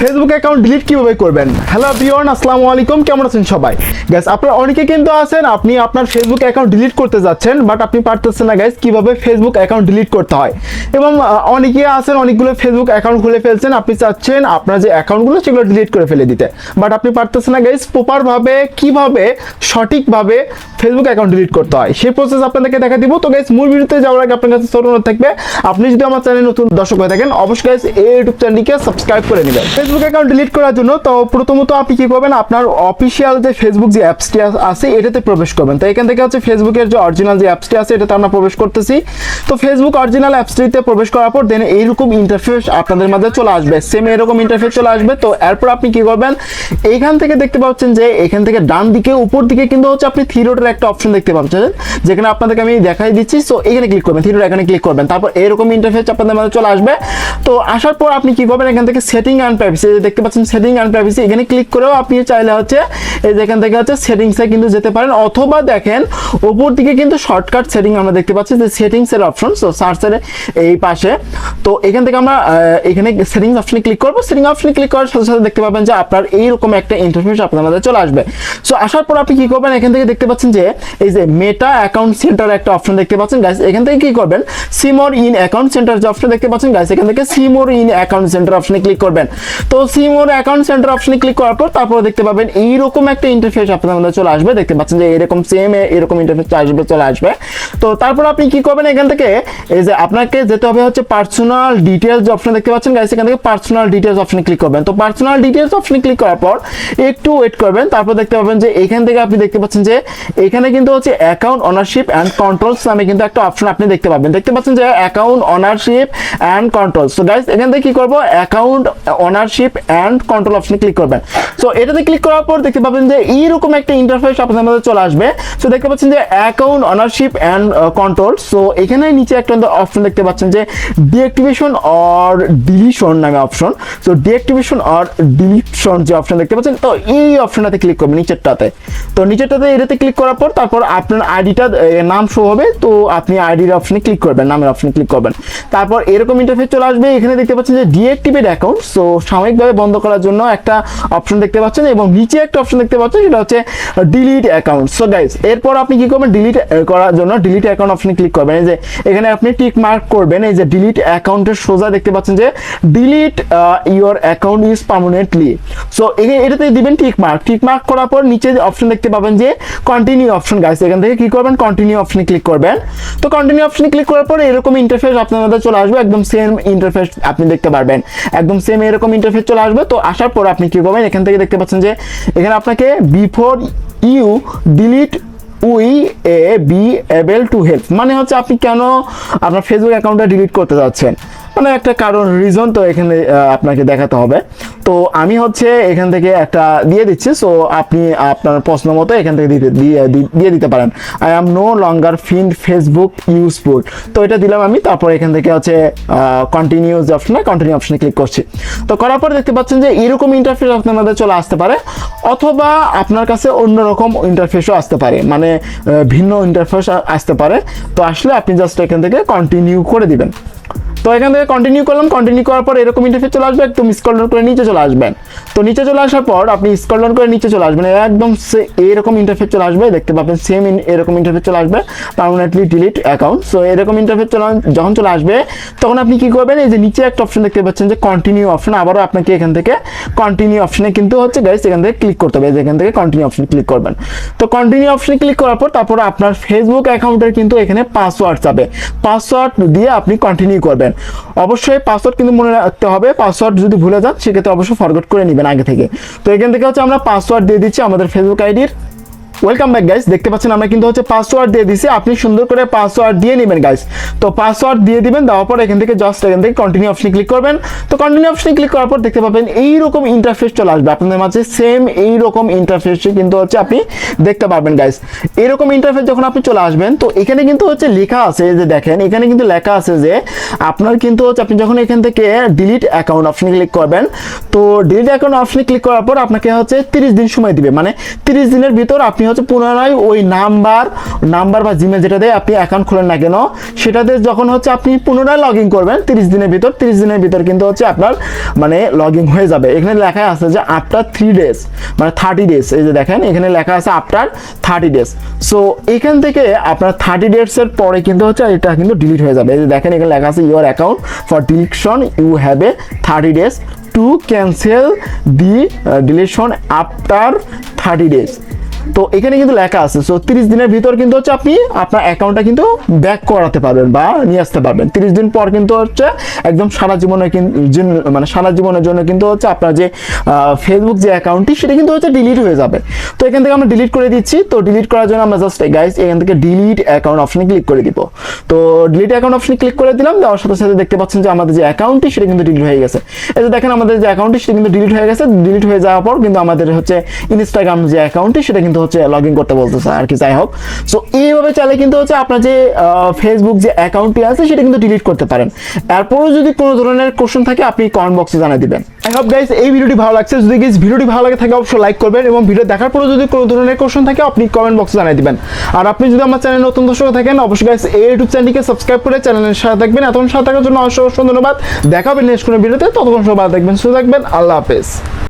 Facebook account delete কীভাবে করবেন? Hello বিয়ন আসসালামু আলাইকুম, কেমন আছেন সবাই? গ্যাস আপনারা অনেকে কিন্তু আছেন, আপনি আপনার ফেসবুক অ্যাকাউন্ট ডিলিট করতে যাচ্ছেন বাট আপনি পারতেছেন না গাইস কীভাবে ফেসবুক অ্যাকাউন্ট ডিলিট করতে হয়? এবং অনেকে আছেন, অনেকগুলো ফেসবুক অ্যাকাউন্ট খুলে ফেলছেন, আপনি চাচ্ছেন আপনার যে অ্যাকাউন্টগুলো সেগুলো ডিলিট করে ফেলে দিতে। বাট আপনি পারতেছেন না গাইস প্রপারভাবে কীভাবে, সঠিকভাবে ফেসবুক অ্যাকাউন্ট ডিলিট করতে হয়? সেই প্রসেস আপনাদেরকে দেখা দিব। তো গাইস মূল ভিডিওতে যাওয়ার আগে আপনার কাছে অনুরোধ থাকবে, আপনি যদি আমার চ্যানেল নতুন দর্শক হয়ে থাকেন, অবশ্যই গাইস এই ইউটিউব চ্যানেলটিকে সাবস্ক্রাইব করে নেবেন। ফেসবুক অ্যাকাউন্ট ডিলিট করার জন্য, তো প্রথমত আপনি কি করবেন, আপনার অফিসিয়াল যে ফেসবুক যে অ্যাপসটি আছে, এটাতে প্রবেশ করবেন। তো এখান থেকে হচ্ছে ফেসবুকের যে অরিজিনাল যে অ্যাপসটি আছে, এটাতে আমরা প্রবেশ করতেছি। তো ফেসবুক অরিজিনাল অ্যাপসটিতে প্রবেশ করার পর দেন এইরকম ইন্টারফেস আপনাদের মাঝে চলে আসবে। সেম এরকম ইন্টারফেস চলে আসবে। তো এরপর আপনি কি করবেন, এইখান থেকে দেখতে পাচ্ছেন যে এখান থেকে ডান দিকে, উপর দিকে কিন্তু হচ্ছে আপনি থিরোটার একটা অপশন দেখতে পাচ্ছেন, যেখানে আপনাদেরকে আমি দেখাই দিচ্ছি। সো এখানে ক্লিক করবেন থিরোটা এখানে ক্লিক করবেন। তারপর এরকম ইন্টারফেস আপনাদের মাঝে চলে আসবে। তো আসার পর আপনি কি করবেন, এখান থেকে সেটিং অ্যান্ড দেখতে পাচ্ছেন সেটিং অ্যান্ড প্রাইভেসি এখানে ক্লিক করেও আপনি চাইলে হচ্ছে এই যে এখান থেকে হচ্ছে সেটিংসে কিন্তু যেতে পারেন। অথবা দেখেন, উপর দিকে কিন্তু শর্টকাট সেটিং আমরা দেখতে পাচ্ছি যে সেটিংস এর অপশন সো সার্চের এই পাশে। তো এখান থেকে আমরা এখানে সেটিংস অপশনে ক্লিক করব। সেটিং অপশনে ক্লিক করার সাথে সাথে দেখতে পাবেন যে আপনার এইরকম একটা ইন্টারফেস আপনার মধ্যে চলে আসবে। সো আসার পর আপনি কি করবেন? এখান থেকে দেখতে পাচ্ছেন যে এই যে মেটা অ্যাকাউন্ট সেন্টার একটা অপশন দেখতে পাচ্ছেন। গাইস এখান থেকে কি করবেন? See more in account centre যে অপশন দেখতে পাচ্ছেন। গাইস এখান থেকে see more in account centre অপশনে ক্লিক করবেন। তো সিমোর অ্যাকাউন্ট সেন্টার অপশনে ক্লিক করার পর তারপর দেখতে পাবেন এইরকম একটা ইন্টারফেস আপনার মধ্যে চলে আসবে। দেখতে পাচ্ছেন যে এরকম সেম এরকম ইন্টারফেস আসবে, চলে আসবে। তো তারপর আপনি কি করবেন এখান থেকে? এই যে আপনাকে যেতে হবে হচ্ছে পার্সোনাল ডিটেলস অপশন দেখতে পাচ্ছেন গাইস এখান থেকে পার্সোনাল ডিটেলস অপশনে ক্লিক করবেন। তো পার্সোনাল ডিটেলস অপশনে ক্লিক করার পর একটু ওয়েট করবেন। তারপর দেখতে পাবেন যে এখান থেকে আপনি দেখতে পাচ্ছেন যে এখানে কিন্তু হচ্ছে অ্যাকাউন্ট অনারশিপ অ্যান্ড কন্ট্রোলস নামে কিন্তু একটা অপশন আপনি দেখতে পাবেন। দেখতে পাচ্ছেন যে account ownership and control so guys এখান থেকে কি করব? অ্যাকাউন্ট অনারশিপ অ্যান্ড কন্ট্রোল অপশনে ক্লিক করবেন। সো এটাতে ক্লিক করার পর দেখতে পাবেন যে এইরকম একটা ইন্টারফেস আপনাদের মধ্যে চলে আসবে। সো দেখতে পাচ্ছেন যে account ownership and control so এখানে নিচে একটা অপশন দেখতে পাচ্ছেন যে ডিঅ্যাক্টিভেশন অর ডিলিশন নামে option so deactivation or deletion যে অপশন দেখতে পাচ্ছেন, তো এই অপশনটাতে ক্লিক করবেন নিচেরটাতে। তো নিচেরটাতে এটাতে ক্লিক করার পর তারপর আপনার আইডিটা নাম শো হবে। তো আপনি আইডির অপশনে ক্লিক করবেন, নামের অপশনে ক্লিক করবেন। তারপর এরকম ইন্টারফেস চলে আসবে। এখানে দেখতে পাচ্ছেন যে ডিঅ্যাক্টিভেট অ্যাকাউন্ট সো সাময়িকভাবে বন্ধ করার জন্য একটা অপশন দেখতে পাচ্ছেন এবং নিচে একটা অপশন দেখতে পাচ্ছেন, সেটা হচ্ছে ডিলিট অ্যাকাউন্ট সো গাইস এরপর আপনি কি করবেন? ডিলিট করার জন্য ডিলিট অ্যাকাউন্ট অপশনে ক্লিক করবেন। এই যে এখানে আপনি টিক মার্ক করবেন। এই যে ডিলিট অ্যাকাউন্টের সোজা দেখতে পাচ্ছেন যে delete your account is permanently so এটাতে দিবেন টিক মার্ক টিক মার্ক করার পর নিচে অপশন দেখতে পাবেন যে কন্টিনিউ অপশন গাইস এখান থেকে কি করবেন? কন্টিনিউ অপশনে ক্লিক করবেন। তো কন্টিনিউ অপশনে ক্লিক করার পর এরকম ইন্টারফেস আপনার মধ্যে চলে আসবে। একদম সেম ইন্টারফেস আপনি দেখতে পারবেন। একদম সেম এরকম ইন্টারফেস চলে আসবে। তো আসার পর আপনি কি করবেন? এখান থেকে দেখতে পাচ্ছেন যে এখানে আপনাকে before you delete we a be able to help মানে হচ্ছে আপনি কেন আপনার ফেসবুক অ্যাকাউন্টটা ডিলিট করতে যাচ্ছেন? মানে একটা কারণ রিজন তো এখানে আপনাকে দেখাতে হবে। তো আমি হচ্ছে এখান থেকে একটা দিয়ে দিচ্ছি সো আপনি আপনার প্রশ্ন মতো এখান থেকে দিতে, দিয়ে দিতে পারেন। I am no longer fin Facebook useful তো এটা দিলাম আমি, তারপর এখান থেকে হচ্ছে কন্টিনিউস অপশনে কন্টিনিউ অপশনে ক্লিক করছি। তো করার পর দেখতে পাচ্ছেন যে এরকম ইন্টারফেস আপনার মধ্যে চলে আসতে পারে, অথবা আপনার কাছে অন্যরকম ইন্টারফেসও আসতে পারে মানে ভিন্ন ইন্টারফেস আসতে পারে। তো আসলে আপনি জাস্ট এখান থেকে কন্টিনিউ করে দিবেন। তো এখান থেকে কন্টিনিউ করলাম কন্টিনিউ করার পর এরকম ইন্টারফেস চলে আসবে, একদম স্কল করে নিচে চলে আসবেন তো নিচে চলে আসার পর আপনি স্কল করে নিচে চলে আসবেন একদম সে- এরকম ইন্টারফেস চলে আসবে, দেখতে পাবেন সেম এরকম ইন্টারফেস চলে আসবে পার্মানেন্টলি ডিলিট অ্যাকাউন্ট সো এরকম ইন্টারফেস চলে যখন চলে আসবে, তখন আপনি কি করবেন, এই যে নিচে একটা অপশন দেখতে পাচ্ছেন যে কন্টিনিউ অপশন আবারও আপনাকে এখান থেকে কন্টিনিউ অপশনে কিন্তু হচ্ছে গাইস এখান থেকে ক্লিক করতে হবে এখান থেকে কন্টিনিউ অপশনে ক্লিক করবেন। তো কন্টিনিউ অপশনে ক্লিক করার পর তারপর আপনার ফেসবুক অ্যাকাউন্টের কিন্তু এখানে পাসওয়ার্ড যাবে। পাসওয়ার্ড দিয়ে আপনি কন্টিনিউ করবেন। অবশ্যই পাসওয়ার্ড কিন্তু মনে রাখতে হবে। পাসওয়ার্ড যদি ভুলে যান, সেক্ষেত্রে অবশ্যই ফরগট করে নেবেন আগে থেকে। তো এখান থেকে হচ্ছে আমরা পাসওয়ার্ড দিয়ে দিচ্ছি আমাদের ফেসবুক আইডির ওয়েলকাম ব্যাক গাইস দেখতে পাচ্ছেন, আমরা কিন্তু হচ্ছে পাসওয়ার্ড দিয়ে দিছি আপনি সুন্দর করে পাসওয়ার্ড দিয়ে নেবেন গাইস তো পাসওয়ার্ড দিয়ে দিবেন, দেওয়ার পর এখান থেকে জাস্ট এখান থেকে কন্টিনিউ অপশনে ক্লিক করবেন। তো কন্টিনিউ অপশনে ক্লিক করার পর দেখতে পাবেন, এইরকম ইন্টারফেস চলে আসবে। আপনাদের মাঝে সেম এইরকম ইন্টারফেস কিন্তু হচ্ছে আপনি দেখতে পারবেন গাইস এরকম ইন্টারফেস যখন আপনি চলে আসবেন, তো এখানে কিন্তু হচ্ছে লেখা আছে যে দেখেন, এখানে কিন্তু লেখা আছে যে আপনার কিন্তু হচ্ছে আপনি যখন এখান থেকে ডিলিট অ্যাকাউন্ট অপশনে ক্লিক করবেন, তো ডিলিট অ্যাকাউন্ট অপশনে ক্লিক করার পর আপনাকে হচ্ছে তিরিশ দিন সময় দিবে। মানে তিরিশ দিনের ভিতর আপনি হচ্ছে পুনরায় ওই নাম্বার নাম্বার বা জিমেল যেটা দিয়ে, আপনি অ্যাকাউন্ট খোলেন না কেন সেটাতে যখন হচ্ছে আপনি পুনরায় লগ ইন করবেন, তিরিশ দিনের ভিতর, তিরিশ দিনের ভিতর কিন্তু হচ্ছে আপনার মানে লগ ইন হয়ে যাবে। এখানে লেখা আছে যে আফটার থ্রি ডেজ মানে থার্টি ডেজ এই যে দেখেন, এখানে লেখা আছে আফটার থার্টি ডেজ সো এখান থেকে আপনার থার্টি ডেজের পরে কিন্তু হচ্ছে এটা কিন্তু ডিলিট হয়ে যাবে। এই যে দেখেন, এখানে লেখা আছে your account for deletion you have a thirty days to cancel the deletion after thirty days তো এখানে কিন্তু লেখা আছে সো তিরিশ দিনের ভিতর কিন্তু হচ্ছে আপনি আপনার অ্যাকাউন্টটা কিন্তু ব্যাক করাতে পারবেন বা নিয়ে আসতে পারবেন। তিরিশ দিন পর কিন্তু হচ্ছে একদম সারা জীবনের মানে সারা জীবনের জন্য কিন্তু হচ্ছে আপনার যে ফেসবুক যে অ্যাকাউন্টটি সেটা কিন্তু হচ্ছে ডিলিট হয়ে যাবে। তো এখান থেকে আমরা ডিলিট করে দিচ্ছি, তো ডিলিট করার জন্য আমরা জাস্ট গাইস এখান থেকে ডিলিট অ্যাকাউন্ট অপশনে ক্লিক করে দিব। তো ডিলিট অ্যাকাউন্ট অপশনে ক্লিক করে দিলাম, দেওয়ার সাথে সাথে দেখতে পাচ্ছেন যে আমাদের যে অ্যাকাউন্টটি সেটা কিন্তু ডিলিট হয়ে গেছে। এই যে দেখেন আমাদের যে অ্যাকাউন্টটি সেটা কিন্তু ডিলিট হয়ে গেছে ডিলিট হয়ে যাওয়ার পর কিন্তু আমাদের হচ্ছে ইনস্টাগ্রাম যে অ্যাকাউন্টটি সেটা কিন্তু হচ্ছে লগ ইন করতে বলতেছে আর কি, যাই হোক। সো এইভাবে চাইলে কিন্তু হচ্ছে আপনার যে ফেসবুক যে অ্যাকাউন্টটি আছে, সেটা কিন্তু ডিলিট করতে পারেন। এরপরও যদি কোনো ধরনের কোশ্চেন থাকে, আপনি কমেন্ট বক্সে জানিয়ে দিবেন। আই হোপ গাইস এই ভিডিওটি ভালো লাগছে। যদি গাইস ভিডিওটি ভালো লাগে থাকে, অবশ্যই লাইক করবেন এবং ভিডিও দেখার পরে যদি কোনো ধরনের কোশ্চেন থাকে, আপনি কমেন্ট বক্সে জানিয়ে দিবেন। আর আপনি যদি আমার চ্যানেল নতুন দর্শক থাকেন, অবশ্যই গাইস এই ইউটিউব চ্যানেলটিকে সাবস্ক্রাইব করে চ্যানেলের সাথে থাকবেন। এতক্ষণ সাথে থাকার জন্য অবশ্যই ধন্যবাদ। দেখা হবে নেক্সট কোনো ভিডিওতে ততক্ষণ সবাই দেখবেন সুস্থ থাকবেন। আল্লাহ হাফেজ।